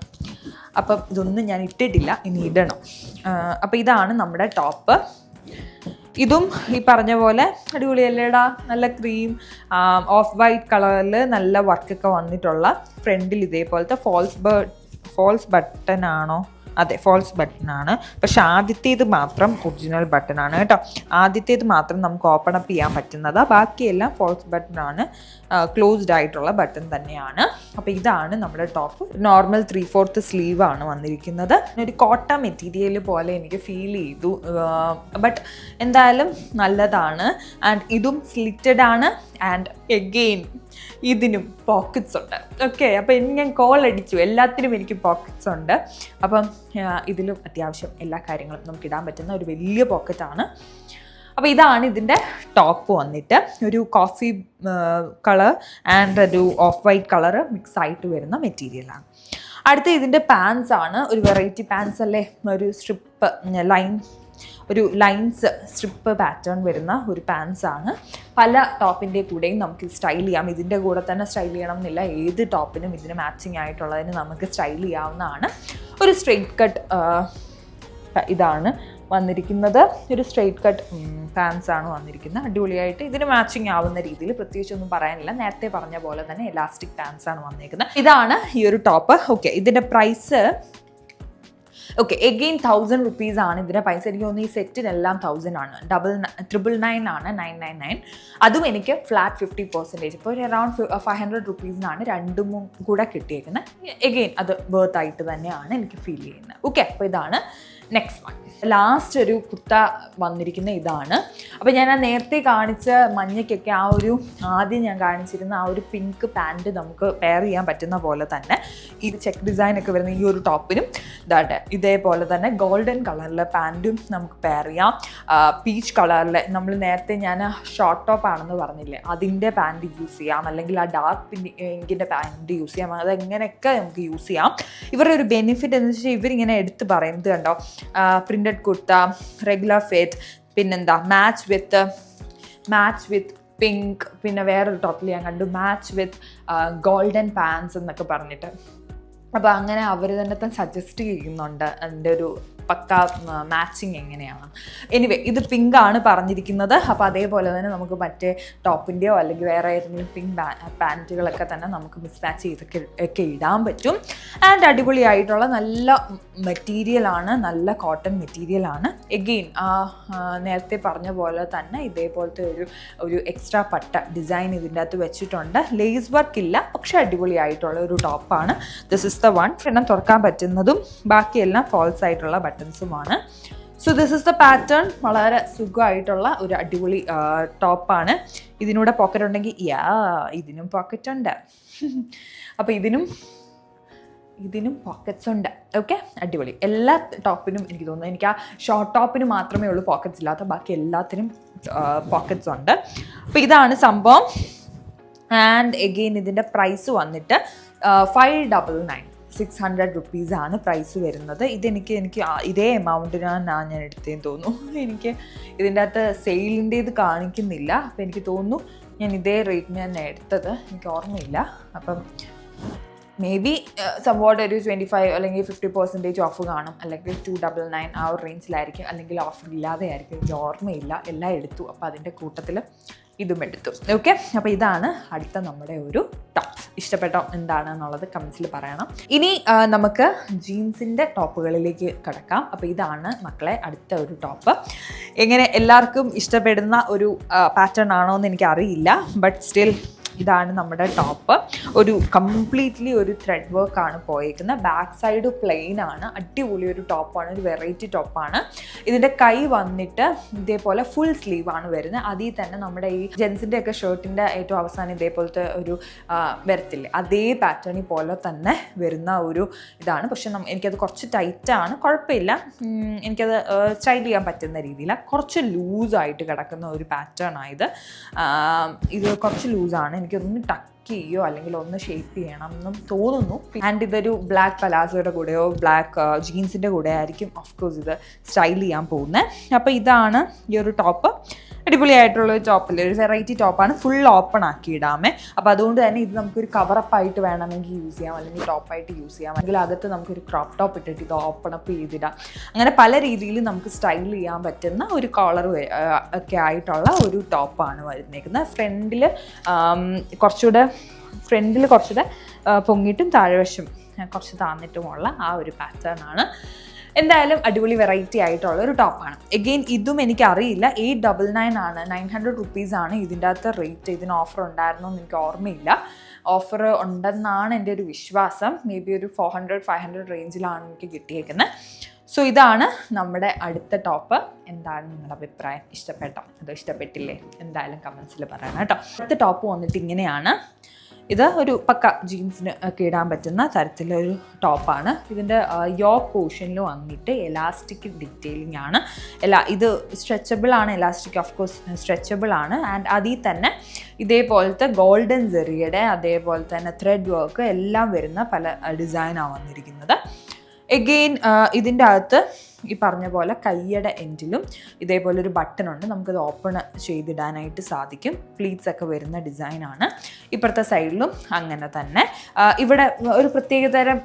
അപ്പം ഇതൊന്നും ഞാൻ ഇട്ടിട്ടില്ല ഇനി ഇടണം. അപ്പോൾ ഇതാണ് നമ്മുടെ ടോപ്പ് ഇതും ഈ പറഞ്ഞ പോലെ അടിപൊളിയല്ലേടാ നല്ല ക്രീം ഓഫ് വൈറ്റ് കളറിൽ നല്ല വർക്കൊക്കെ വന്നിട്ടുള്ള ഫ്രണ്ടിൽ ഇതേപോലത്തെ ഫോൾസ് ബ ഫോൾസ് ബട്ടൺ ആണോ? അതെ ഫോൾസ് ബട്ടൺ ആണ്. പക്ഷെ ആദ്യത്തേത് മാത്രം ഒറിജിനൽ ബട്ടൺ ആണ് കേട്ടോ. ആദ്യത്തേത് മാത്രം നമുക്ക് ഓപ്പൺ അപ്പ് ചെയ്യാൻ പറ്റുന്നത്. ബാക്കിയെല്ലാം ഫോൾസ് ബട്ടൺ ആണ്. ക്ലോസ്ഡ് ആയിട്ടുള്ള ബട്ടൺ തന്നെയാണ്. അപ്പോൾ ഇതാണ് നമ്മുടെ top normal three fourth sleeve ആണ് വന്നിരിക്കുന്നത്. ഒരു കോട്ട മെറ്റീരിയൽ പോലെ എനിക്ക് ഫീൽ ചെയ്തു. ബട്ട് എന്തായാലും നല്ലതാണ്. ആൻഡ് ഇതും സ്ലിറ്റഡ് ആണ്. ആൻഡ് എഗെയിൻ ഇതിനും പോക്കറ്റ്സ് ഉണ്ട്. ഓക്കെ അപ്പോൾ ഇനി ഞാൻ കോൾ അടിച്ചു. എല്ലാത്തിനും എനിക്ക് പോക്കറ്റ്സ് ഉണ്ട്. അപ്പം ഇതിലും അത്യാവശ്യം എല്ലാ കാര്യങ്ങളും നമുക്ക് ഇടാൻ പറ്റുന്ന ഒരു വലിയ പോക്കറ്റാണ് അപ്പോൾ ഇതാണ് ഇതിന്റെ ടോപ്പ് വന്നിട്ട്. ഒരു കോഫി കളർ ആൻഡ് ഒരു ഓഫ് വൈറ്റ് കളർ മിക്സ് ആയിട്ട് വരുന്ന മെറ്റീരിയലാണ് അടുത്ത ഇതിന്റെ പാൻസ് ആണ്. ഒരു വെറൈറ്റി പാൻസ് അല്ലേ? ഒരു സ്ട്രിപ്പ് ലൈൻ ഒരു ലൈൻസ് സ്ട്രിപ്പ് പാറ്റേൺ വരുന്ന ഒരു പാൻസ് ആണ്. പല ടോപ്പിന്റെ കൂടെയും നമുക്ക് സ്റ്റൈൽ ചെയ്യാം. ഇതിന്റെ കൂടെ തന്നെ സ്റ്റൈൽ ചെയ്യണം എന്നില്ല. ഏത് ടോപ്പിനും ഇതിന് മാച്ചിങ് ആയിട്ടുള്ളതിന് നമുക്ക് സ്റ്റൈൽ ചെയ്യാവുന്നതാണ്. ഒരു സ്ട്രെയിറ്റ് കട്ട് ഇതാണ് വന്നിരിക്കുന്നത്. ഒരു സ്ട്രെയിറ്റ് കട്ട് പാൻസ് ആണ് വന്നിരിക്കുന്നത്. അടിപൊളിയായിട്ട് ഇതിന് മാച്ചിങ് ആവുന്ന രീതിയിൽ പ്രത്യേകിച്ചൊന്നും പറയാനില്ല. നേരത്തെ പറഞ്ഞ പോലെ തന്നെ എലാസ്റ്റിക് പാൻസ് ആണ് വന്നിരിക്കുന്നത് ഇതാണ് ഈ ഒരു ടോപ്പ് ഓക്കെ ഇതിന്റെ price okay again thousand rupees ആണ് ഇതിന്റെ പൈസ. എനിക്ക് തോന്നുന്നു ഈ സെറ്റിനെല്ലാം തൗസൻഡ് ആണ്. ഡബിൾ ട്രിപ്പിൾ നയൻ ആണ് നയൻ നയൻ നയൻ അതും എനിക്ക് ഫ്ലാറ്റ് ഫിഫ്റ്റി പെർസെന്റേജ് ഇപ്പോൾ ഒരു അറൗണ്ട് ഫൈവ് ഹൺഡ്രഡ് റുപ്പീസിനാണ് രണ്ടും കൂടെ കിട്ടിയേക്കുന്നത് എഗെയിൻ അത് വേർത്ത് ആയിട്ട് തന്നെയാണ് എനിക്ക് ഫീൽ ചെയ്യുന്നത് ഓക്കെ അപ്പോൾ ഇതാണ് നെക്സ്റ്റ് വൺ ലാസ്റ്റ് ഒരു കുർത്ത വന്നിരിക്കുന്ന ഇതാണ്. അപ്പോൾ ഞാൻ ആ നേരത്തെ കാണിച്ച മഞ്ഞയ്ക്കൊക്കെ ആ ഒരു ആദ്യം ഞാൻ കാണിച്ചിരുന്ന ആ ഒരു പിങ്ക് പാന്റ് നമുക്ക് പെയർ ചെയ്യാൻ പറ്റുന്ന പോലെ തന്നെ. ഈ ചെക്ക് ഡിസൈൻ ഒക്കെ വരുന്ന ഈ ഒരു ടോപ്പിനും ഇതാട്ടെ ഇതേപോലെ തന്നെ ഗോൾഡൻ കളറിലെ പാന്റും നമുക്ക് പെയർ ചെയ്യാം. പീച്ച് കളറിലെ നമ്മൾ നേരത്തെ ഞാൻ ഷോർട്ട് ടോപ്പ് ആണെന്ന് പറഞ്ഞില്ലേ അതിന്റെ പാന്റ് യൂസ് ചെയ്യാം. അല്ലെങ്കിൽ ആ ഡാർക്ക് പിങ്കിന്റെ പാന്റ് യൂസ് ചെയ്യാം. അതെങ്ങനെയൊക്കെ നമുക്ക് യൂസ് ചെയ്യാം. ഇവരുടെ ഒരു ബെനിഫിറ്റ് എന്ന് വെച്ചാൽ ഇവരിങ്ങനെ എടുത്ത് പറയുന്നത് കണ്ടോ പ്രിന്റഡ് കുർത്ത റെഗുലർ ഫേറ്റ് പിന്നെന്താ match with match with pink പിന്നെ വേറൊരു ടോപ്പിൽ ഞാൻ കണ്ടു. മാച്ച് വിത്ത് ഗോൾഡൻ പാൻസ് എന്നൊക്കെ പറഞ്ഞിട്ട്. അപ്പോൾ അങ്ങനെ അവർ തന്നെ തന്നെ സജസ്റ്റ് ചെയ്യുന്നുണ്ട് എന്റെ ഒരു പക്ക മാച്ചിങ് എങ്ങനെയാണ്. എനിവേ ഇത് പിങ്ക് ആണ് പറഞ്ഞിരിക്കുന്നത്. അപ്പോൾ അതേപോലെ തന്നെ നമുക്ക് മറ്റേ ടോപ്പിന്റെയോ അല്ലെങ്കിൽ വേറെ ഏതെങ്കിലും പിങ്ക് പാന്റുകളൊക്കെ തന്നെ നമുക്ക് മിസ് മാച്ച് ചെയ്തൊക്കെ ഒക്കെ ഇടാൻ പറ്റും. ആൻഡ് അടിപൊളിയായിട്ടുള്ള നല്ല മെറ്റീരിയലാണ് നല്ല കോട്ടൺ മെറ്റീരിയലാണ് എഗെയിൻ നേരത്തെ പറഞ്ഞ പോലെ തന്നെ ഇതേപോലത്തെ ഒരു ഒരു എക്സ്ട്രാ പട്ട ഡിസൈൻ ഇതിന്റെ അകത്ത് വെച്ചിട്ടുണ്ട്. ലേസ് വർക്ക് ഇല്ല പക്ഷേ അടിപൊളിയായിട്ടുള്ള ഒരു ടോപ്പാണ് ദിസ് ഇസ് ദ വൺ എണ്ണം തുറക്കാൻ പറ്റുന്നതും ബാക്കിയെല്ലാം ഫോൾസ് ആയിട്ടുള്ള ബട്ടൺസുമാണ് so this is the pattern വളരെ സുഖമായിട്ടുള്ള ഒരു അടിപൊളി ടോപ്പാണ് ഇതിനൂടെ പോക്കറ്റ് ഉണ്ടെങ്കിൽ യാ ഇതിനും പോക്കറ്റ് ഉണ്ട്. അപ്പോൾ ഇതിനും ഇതിനും പോക്കറ്റ്സ് ഉണ്ട്. ഓക്കെ അടിപൊളി. എല്ലാ ടോപ്പിനും എനിക്ക് തോന്നുന്നു. എനിക്ക് ആ ഷോർട്ട് ടോപ്പിന് മാത്രമേ ഉള്ളൂ പോക്കറ്റ്സ് ഇല്ലാത്ത. ബാക്കി എല്ലാത്തിനും പോക്കറ്റ്സ് ഉണ്ട്. അപ്പോൾ ഇതാണ് സംഭവം. ആൻഡ് എഗെയിൻ ഇതിന്റെ പ്രൈസ് വന്നിട്ട് five double nine six hundred റുപ്പീസാണ് പ്രൈസ് വരുന്നത്. ഇതെനിക്ക് എനിക്ക് ഇതേ എമൗണ്ടിനാണ് ഞാൻ എടുത്തതെന്ന് തോന്നുന്നു. എനിക്ക് ഇതിന്റെ അകത്ത് സെയിലിന്റെ ഇത് കാണിക്കുന്നില്ല. അപ്പോൾ എനിക്ക് തോന്നുന്നു ഞാൻ ഇതേ റേറ്റിന് തന്നെ എടുത്തത്. എനിക്ക് ഓർമ്മയില്ല. അപ്പം മേ ബി സംവാട്ട് ഒരു ട്വന്റി ഫൈവ് അല്ലെങ്കിൽ ഫിഫ്റ്റി പെർസെന്റേജ് ഓഫ് കാണും. അല്ലെങ്കിൽ ടു ഡബിൾ നയൻ ആ ഒരു റേഞ്ചിലായിരിക്കും അല്ലെങ്കിൽ ഓഫർ ഇല്ലാതെ ആയിരിക്കും എനിക്ക് ഓർമ്മയില്ല. എല്ലാം എടുത്തു. അപ്പോൾ അതിന്റെ കൂട്ടത്തിൽ ഇതും എടുത്തു. ഓക്കെ അപ്പോൾ ഇതാണ് അടുത്ത നമ്മുടെ ഒരു ടോപ്പ് ഇഷ്ടപ്പെട്ടോ? എന്താണ് എന്നുള്ളത് കമൻസിൽ പറയണം. ഇനി നമുക്ക് ജീൻസിന്റെ ടോപ്പുകളിലേക്ക് കിടക്കാം. അപ്പോൾ ഇതാണ് മക്കളെ അടുത്ത ഒരു ടോപ്പ്. എങ്ങനെ എല്ലാവർക്കും ഇഷ്ടപ്പെടുന്ന ഒരു പാറ്റേൺ ആണോ എന്ന് എനിക്ക് അറിയില്ല ബട്ട് സ്റ്റിൽ ഇതാണ് നമ്മുടെ ടോപ്പ് ഒരു കംപ്ലീറ്റ്ലി ഒരു ത്രെഡ് വർക്ക് ആണ് പോയേക്കുന്നത്. ബാക്ക് സൈഡ് പ്ലെയിൻ ആണ്. അടിപൊളി ഒരു ടോപ്പാണ് ഒരു വെറൈറ്റി ടോപ്പാണ് ഇതിന്റെ കൈ വന്നിട്ട് ഇതേപോലെ ഫുൾ സ്ലീവ് ആണ് വരുന്നത്. അതിൽ തന്നെ നമ്മുടെ ഈ ജെൻസിന്റെ ഒക്കെ ഷർട്ടിന്റെ ഏറ്റവും അവസാനം ഇതേപോലത്തെ ഒരു വരത്തില്ലേ? അതേ പാറ്റേണിൽ പോലെ തന്നെ വരുന്ന ഒരു ഇതാണ്. പക്ഷെ എനിക്കത് കുറച്ച് ടൈറ്റാണ് കുഴപ്പമില്ല. എനിക്കത് സ്റ്റൈൽ ചെയ്യാൻ പറ്റുന്ന രീതിയിൽ കുറച്ച് ലൂസായിട്ട് കിടക്കുന്ന ഒരു പാറ്റേൺ ആയത് ഇത്. കുറച്ച് ലൂസാണ് എനിക്കൊന്ന് ടക്ക് ചെയ്യോ? അല്ലെങ്കിൽ ഒന്ന് ഷേപ്പ് ചെയ്യണം എന്നും തോന്നുന്നു. ആൻഡ് ഇതൊരു ബ്ലാക്ക് പലാസോയുടെ കൂടെയോ ബ്ലാക്ക് ജീൻസിന്റെ കൂടെ ആയിരിക്കും ഓഫ് കോഴ്സ് ഇത് സ്റ്റൈൽ ചെയ്യാൻ പോകുന്നത്. അപ്പോൾ ഇതാണ് ഈ ഒരു ടോപ്പ് അടിപൊളിയായിട്ടുള്ള ഒരു ടോപ്പിൽ ഒരു വെറൈറ്റി ടോപ്പാണ് ഫുൾ ഓപ്പൺ ആക്കി ഇടാമേ. അപ്പോൾ അതുകൊണ്ട് തന്നെ ഇത് നമുക്കൊരു കവറപ്പായിട്ട് വേണമെങ്കിൽ യൂസ് ചെയ്യാം. അല്ലെങ്കിൽ ടോപ്പായിട്ട് യൂസ് ചെയ്യാം. അല്ലെങ്കിൽ അകത്ത് നമുക്കൊരു ക്രോപ്പ് ടോപ്പ് ഇട്ടിട്ട് ഇത് ഓപ്പൺ അപ്പ് ചെയ്തിടാം. അങ്ങനെ പല രീതിയിൽ നമുക്ക് സ്റ്റൈൽ ചെയ്യാൻ പറ്റുന്ന ഒരു കോളർ ഒക്കെ ആയിട്ടുള്ള ഒരു ടോപ്പാണ് വരുന്നേക്കുന്നത് ഫ്രണ്ടിൽ കുറച്ചുകൂടെ ഫ്രണ്ടിൽ കുറച്ചുകൂടെ പൊങ്ങിയിട്ടും താഴ്വശം കുറച്ച് താന്നിട്ടുമുള്ള ആ ഒരു പാറ്റേൺ ആണ്. എന്തായാലും അടിപൊളി വെറൈറ്റി ആയിട്ടുള്ള ഒരു ടോപ്പാണ് എഗെയിൻ ഇതും എനിക്ക് അറിയില്ല എയ്റ്റ് ഡബിൾ നയൻ ആണ്. നയൻ ഹൺഡ്രഡ് റുപ്പീസ് ആണ് ഇതിന്റെ അകത്ത് റേറ്റ് ഇതിന് ഓഫർ ഉണ്ടായിരുന്നു എന്ന് എനിക്ക് ഓർമ്മയില്ല. ഓഫർ ഉണ്ടെന്നാണ് എന്റെ ഒരു വിശ്വാസം. മേ ബി ഒരു ഫോർ ഹൺഡ്രഡ് ഫൈവ് ഹൺഡ്രഡ് റേഞ്ചിലാണ് എനിക്ക് കിട്ടിയേക്കുന്നത്. സോ ഇതാണ് നമ്മുടെ അടുത്ത ടോപ്പ് എന്താണ് നിങ്ങളുടെ അഭിപ്രായം? ഇഷ്ടപ്പെട്ടോ? അതോ ഇഷ്ടപ്പെട്ടില്ലേ? എന്തായാലും കമൻസിൽ പറയണം കേട്ടോ. അടുത്ത ടോപ്പ് വന്നിട്ട് ഇങ്ങനെയാണ്. ഇത് ഒരു പക്ക ജീൻസിന് ഒക്കെ ഇടാൻ പറ്റുന്ന തരത്തിലൊരു ടോപ്പാണ്. ഇതിന്റെ യോക്ക് പോർഷനിൽ വന്നിട്ട് എലാസ്റ്റിക് ഡീറ്റെയിലിംഗ് ആണ്. എല്ലാ ഇത് സ്ട്രെച്ചബിൾ ആണ് എലാസ്റ്റിക് ഓഫ് കോഴ്സ് സ്ട്രെച്ചബിൾ ആണ്. ആൻഡ് അതിൽ തന്നെ ഇതേപോലത്തെ ഗോൾഡൻ സെറിയുടെ അതേപോലെ തന്നെ ത്രെഡ് വർക്ക് എല്ലാം വരുന്ന പല ഡിസൈനാണ് വന്നിരിക്കുന്നത്. എഗെയിൻ ഇതിന്റെ അകത്ത് ഈ പറഞ്ഞ പോലെ കയ്യുടെ എൻഡിലും ഇതേപോലെ ഒരു ബട്ടൺ ഉണ്ട്. നമുക്കത് ഓപ്പൺ ചെയ്തിടാനായിട്ട് സാധിക്കും. പ്ലീറ്റ്സ് ഒക്കെ വരുന്ന ഡിസൈനാണ് ഇപ്പുറത്തെ സൈഡിലും അങ്ങനെ തന്നെ. ഇവിടെ ഒരു പ്രത്യേകതരം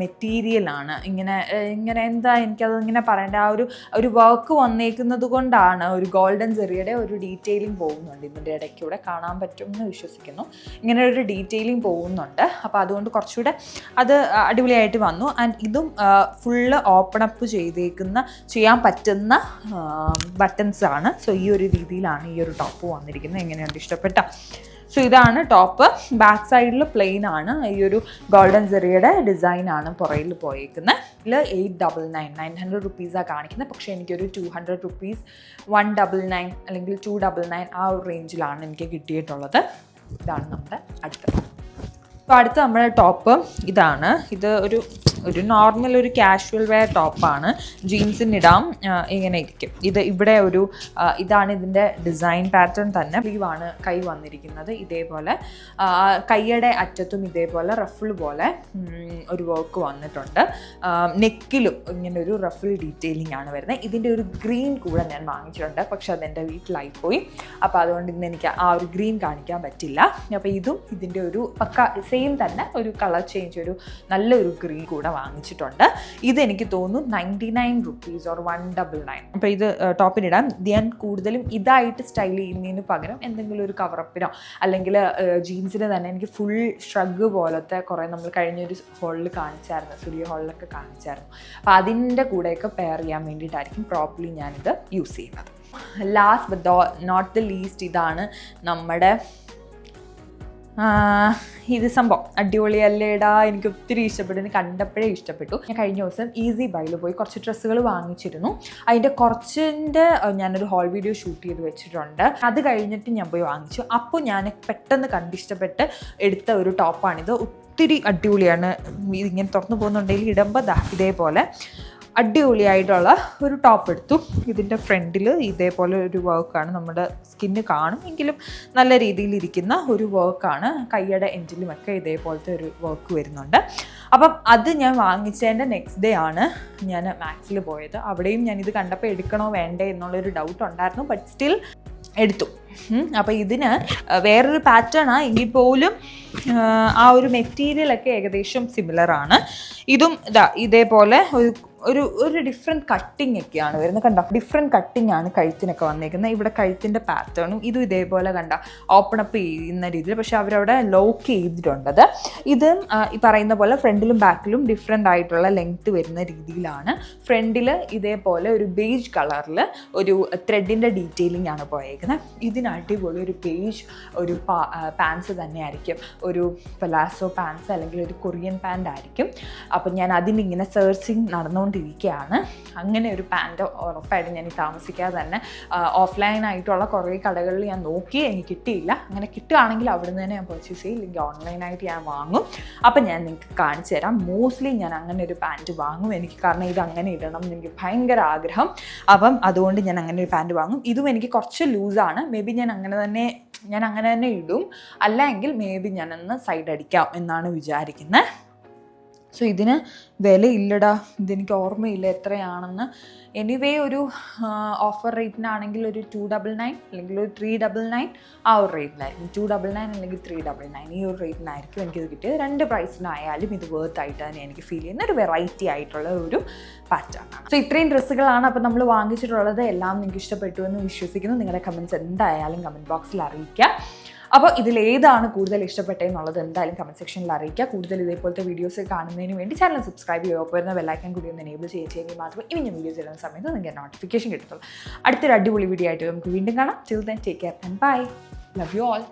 മെറ്റീരിയലാണ് ഇങ്ങനെ ഇങ്ങനെ എന്താ എനിക്കത് ഇങ്ങനെ പറയേണ്ട? ആ ഒരു ഒരു വർക്ക് വന്നേക്കുന്നത് കൊണ്ടാണ് ഒരു ഗോൾഡൻ ചെറിയുടെ ഒരു ഡീറ്റെയിലിംഗ് പോകുന്നുണ്ട്. ഇതിന്റെ ഇടയ്ക്കൂടെ കാണാൻ പറ്റുമെന്ന് വിശ്വസിക്കുന്നു. ഇങ്ങനെ ഒരു ഡീറ്റെയിലിംഗ് പോകുന്നുണ്ട്. അപ്പോൾ അതുകൊണ്ട് കുറച്ചുകൂടെ അത് അടിപൊളിയായിട്ട് വന്നു. ആൻഡ് ഇതും ഫുള്ള് ഓപ്പൺ അപ്പ് ചെയ്തേക്കുന്ന ചെയ്യാൻ പറ്റുന്ന ബട്ടൺസ് ആണ്. സോ ഈ ഒരു രീതിയിലാണ് ഈ ഒരു ടോപ്പ് വന്നിരിക്കുന്നത്. എങ്ങനെയുണ്ട്? ഇഷ്ടപ്പെട്ട? സോ ഇതാണ് ടോപ്പ് ബാക്ക് സൈഡിൽ പ്ലെയിൻ ആണ്. ഈ ഒരു ഗോൾഡൻ സെറിയുടെ ഡിസൈൻ ആണ് പുറയിൽ പോയേക്കുന്നത്. ഇതിൽ eight double nine nine hundred റുപ്പീസാണ് കാണിക്കുന്നത്. പക്ഷേ എനിക്കൊരു two hundred rupees one double nine അല്ലെങ്കിൽ ടു ഡബിൾ നയൻ ആ ഒരു റേഞ്ചിലാണ് എനിക്ക് കിട്ടിയിട്ടുള്ളത്. ഇതാണ് നമ്മുടെ അടുത്ത. അപ്പോൾ അടുത്ത നമ്മുടെ ടോപ്പ് ഇതാണ്. ഇത് ഒരു ഒരു നോർമൽ ഒരു കാഷ്വൽ വെയർ ടോപ്പാണ് ജീൻസിന് ഇടാം. ഇങ്ങനെ ഇരിക്കും. ഇത് ഇവിടെ ഒരു ഇതാണ് ഇതിന്റെ ഡിസൈൻ പാറ്റേൺ തന്നെ. സ്ലീവാണ് കൈ വന്നിരിക്കുന്നത് ഇതേപോലെ. കൈയുടെ അറ്റത്തും ഇതേപോലെ റഫിൾ പോലെ ഒരു വർക്ക് വന്നിട്ടുണ്ട്. നെക്കിലും ഇങ്ങനെ ഒരു റഫിൾ ഡീറ്റെയിലിംഗ് ആണ് വരുന്നത്. ഇതിന്റെ ഒരു ഗ്രീൻ കൂടെ ഞാൻ വാങ്ങിച്ചിട്ടുണ്ട്. പക്ഷെ അതെന്റെ വീട്ടിലായി പോയി. അപ്പോൾ അതുകൊണ്ട് ഇന്ന് എനിക്ക് ആ ഒരു ഗ്രീൻ കാണിക്കാൻ പറ്റില്ല. അപ്പോൾ ഇതും ഇതിന്റെ ഒരു പക്ക സെയിം തന്നെ. ഒരു കളർ ചേഞ്ച് ഒരു നല്ലൊരു ഗ്രീൻ കൂടെ വാങ്ങിച്ചിട്ടുണ്ട്. ഇത് എനിക്ക് തോന്നുന്നു ninety nine rupees or one double nine അപ്പോൾ ഇത് ടോപ്പിനിടാം ഞാൻ കൂടുതലും ഇതായിട്ട് സ്റ്റൈൽ ചെയ്യുന്നതിന് പകരം എന്തെങ്കിലും ഒരു കവറപ്പിനോ അല്ലെങ്കിൽ ജീൻസിന് തന്നെ എനിക്ക് ഫുൾ ഷ്രഗ് പോലത്തെ കുറേ നമ്മൾ കഴിഞ്ഞൊരു ഹോളിൽ കാണിച്ചായിരുന്നു സ്റ്റുഡിയോ ഹോളിലൊക്കെ കാണിച്ചായിരുന്നു. അപ്പോൾ അതിന്റെ കൂടെയൊക്കെ പെയർ ചെയ്യാൻ വേണ്ടിയിട്ടായിരിക്കും പ്രോപ്പർലി ഞാനിത് യൂസ് ചെയ്യുന്നത്. Last but not the least ഇതാണ് നമ്മുടെ ഇത് സംഭവം. അടിപൊളിയല്ലേടാ എനിക്ക് ഒത്തിരി ഇഷ്ടപ്പെട്ടു. എനിക്ക് കണ്ടപ്പോഴേ ഇഷ്ടപ്പെട്ടു. ഞാൻ കഴിഞ്ഞ ദിവസം ഈസി ബൈയിൽ പോയി കുറച്ച് ഡ്രസ്സുകൾ വാങ്ങിച്ചിരുന്നു. അതിന്റെ കുറച്ചിന്റെ ഞാനൊരു ഹോൾ വീഡിയോ ഷൂട്ട് ചെയ്ത് വെച്ചിട്ടുണ്ട്. അത് കഴിഞ്ഞിട്ട് ഞാൻ പോയി വാങ്ങിച്ചു. അപ്പോൾ ഞാൻ പെട്ടെന്ന് കണ്ടിഷ്ടപ്പെട്ട് എടുത്ത ഒരു ടോപ്പാണിത് ഒത്തിരി അടിപൊളിയാണ്. ഇതിങ്ങനെ തുറന്നു പോകുന്നുണ്ടെങ്കിൽ ഇടുമ്പോൾ ഇതേപോലെ. അടിപൊളിയായിട്ടുള്ള ഒരു ടോപ്പ് എടുത്തു. ഇതിന്റെ ഫ്രണ്ടിൽ ഇതേപോലെ ഒരു വർക്കാണ് നമ്മുടെ സ്കിന്ന് കാണും. എങ്കിലും നല്ല രീതിയിൽ ഇരിക്കുന്ന ഒരു വർക്കാണ് കൈയുടെ എൻഡിലുമൊക്കെ ഇതേപോലത്തെ ഒരു വർക്ക് വരുന്നുണ്ട്. അപ്പം അത് ഞാൻ വാങ്ങിച്ചതിന്റെ നെക്സ്റ്റ് ഡേ ആണ് ഞാൻ മാക്സിൽ പോയത്. അവിടെയും ഞാൻ ഇത് കണ്ടപ്പോൾ എടുക്കണോ വേണ്ടേ എന്നുള്ളൊരു ഡൗട്ട് ഉണ്ടായിരുന്നു. ബട്ട് സ്റ്റിൽ എടുത്തു. അപ്പോൾ ഇതിന് വേറൊരു പാറ്റേണാണ് എങ്കിൽ പോലും ആ, ഒരു മെറ്റീരിയലൊക്കെ ഏകദേശം സിമിലർ ആണ്. ഇതും ഇതാ ഇതേപോലെ ഒരു ഒരു ഒരു ഡിഫറെന്റ് കട്ടിങ് ഒക്കെയാണ് വരുന്നത്. കണ്ടോ? ഡിഫറെന്റ് കട്ടിങ് ആണ് കഴുത്തിനൊക്കെ വന്നേക്കുന്നത്. ഇവിടെ കഴുത്തിന്റെ പാറ്റേണും ഇതും ഇതേപോലെ കണ്ട? ഓപ്പൺ അപ്പ് ചെയ്യുന്ന രീതിയിൽ. പക്ഷെ അവരവിടെ ലോക്ക് ചെയ്തിട്ടുണ്ടത് ഇത് ഈ പറയുന്ന പോലെ ഫ്രണ്ടിലും ബാക്കിലും ഡിഫറെന്റ് ആയിട്ടുള്ള ലെങ്ത് വരുന്ന രീതിയിലാണ്. ഫ്രണ്ടിൽ ഇതേപോലെ ഒരു ബേജ് കളറിൽ ഒരു ത്രെഡിന്റെ ഡീറ്റെയിലിംഗ് ആണ് പോയേക്കുന്നത്. ഇതിന് അടിപൊളി ഒരു ബേജ് ഒരു പാൻസ് തന്നെയായിരിക്കും. ഒരു പലാസോ പാൻസ് അല്ലെങ്കിൽ ഒരു കൊറിയൻ പാന്റ് ആയിരിക്കും. അപ്പം ഞാൻ അതിനിങ്ങനെ സെർച്ചിങ് നടന്നുകൊണ്ടിരിക്കുകയാണ് അങ്ങനെ ഒരു പാന്റ് ഉറപ്പായിട്ടും ഞാൻ താമസിക്കാതെ തന്നെ ഓഫ്ലൈൻ ആയിട്ടുള്ള കുറേ കടകളിൽ ഞാൻ നോക്കി എനിക്ക് കിട്ടിയില്ല. അങ്ങനെ കിട്ടുകയാണെങ്കിൽ അവിടെ നിന്ന് തന്നെ ഞാൻ പർച്ചേസ് ചെയ്യും. ഇല്ലെങ്കിൽ ഓൺലൈനായിട്ട് ഞാൻ വാങ്ങും. അപ്പം ഞാൻ നിങ്ങൾക്ക് കാണിച്ചു തരാം. മോസ്റ്റ്ലി ഞാൻ അങ്ങനെ ഒരു പാന്റ് വാങ്ങും എനിക്ക്. കാരണം ഇത് അങ്ങനെ ഇടണം എനിക്ക് ഭയങ്കര ആഗ്രഹം. അപ്പം അതുകൊണ്ട് ഞാൻ അങ്ങനെ ഒരു പാന്റ് വാങ്ങും. ഇതും എനിക്ക് കുറച്ച് ലൂസാണ് മേ ബി ഞാൻ അങ്ങനെ തന്നെ ഞാൻ അങ്ങനെ തന്നെ ഇടും. അല്ലെങ്കിൽ മേ ബി ഞാനൊന്ന് സൈഡ് അടിക്കാം എന്നാണ് വിചാരിക്കുന്നത് സോ ഇതിന് വിലയില്ലടാ ഇതെനിക്ക് ഓർമ്മയില്ല എത്രയാണെന്ന്. എനിവേ ഒരു ഓഫർ റേറ്റിനാണെങ്കിൽ ഒരു ടു ഡബിൾ നയൻ അല്ലെങ്കിൽ ഒരു ത്രീ ഡബിൾ നയൻ ആ ഒരു റേറ്റിനായിരിക്കും ടു ഡബിൾ നയൻ അല്ലെങ്കിൽ ത്രീ ഡബിൾ നയൻ ഈ ഒരു റേറ്റിനായിരിക്കും എനിക്കിത് കിട്ടിയത്. രണ്ട് പ്രൈസിനായാലും ഇത് വേർത്ത് ആയിട്ട് തന്നെ എനിക്ക് ഫീൽ ചെയ്യുന്ന ഒരു വെറൈറ്റി ആയിട്ടുള്ള ഒരു പാറ്റേൺ ആണ്. സോ ഇത്രയും ഡ്രസ്സുകളാണ് അപ്പോൾ നമ്മൾ വാങ്ങിച്ചിട്ടുള്ളത്. എല്ലാം നിങ്ങൾക്ക് ഇഷ്ടപ്പെട്ടു എന്ന് വിശ്വസിക്കുന്നു. നിങ്ങളുടെ കമന്റ്സ് എന്തായാലും കമന്റ് ബോക്സിൽ അറിയിക്കുക അപ്പോൾ ഇതിൽ ഏതാണ് കൂടുതൽ ഇഷ്ടപ്പെട്ടതെന്നുള്ളത് എന്തായാലും കമന്റ് സെക്ഷനിൽ അറിയിക്കുക. കൂടുതൽ ഇതേപോലത്തെ വീഡിയോസ് കാണുന്നതിന് വേണ്ടി ചാനൽ സബ്സ്ക്രൈബ് ചെയ്യുക. ഒപ്പം വരുന്ന ബെല്ലൈക്കൻ കൂടി ഒന്ന് എനേബിൾ ചെയ്യുകയെങ്കിൽ മാത്രമേ ഇനി ഞാൻ വീഡിയോസ് ഇടുന്ന സമയത്ത് നിങ്ങൾക്ക് നോട്ടിഫിക്കേഷൻ കിട്ടത്തുള്ളൂ. അടുത്തൊരു അടിപൊളി വീഡിയോ ആയിട്ട് നമുക്ക് വീണ്ടും കാണാം. Chill then take care and bye love you all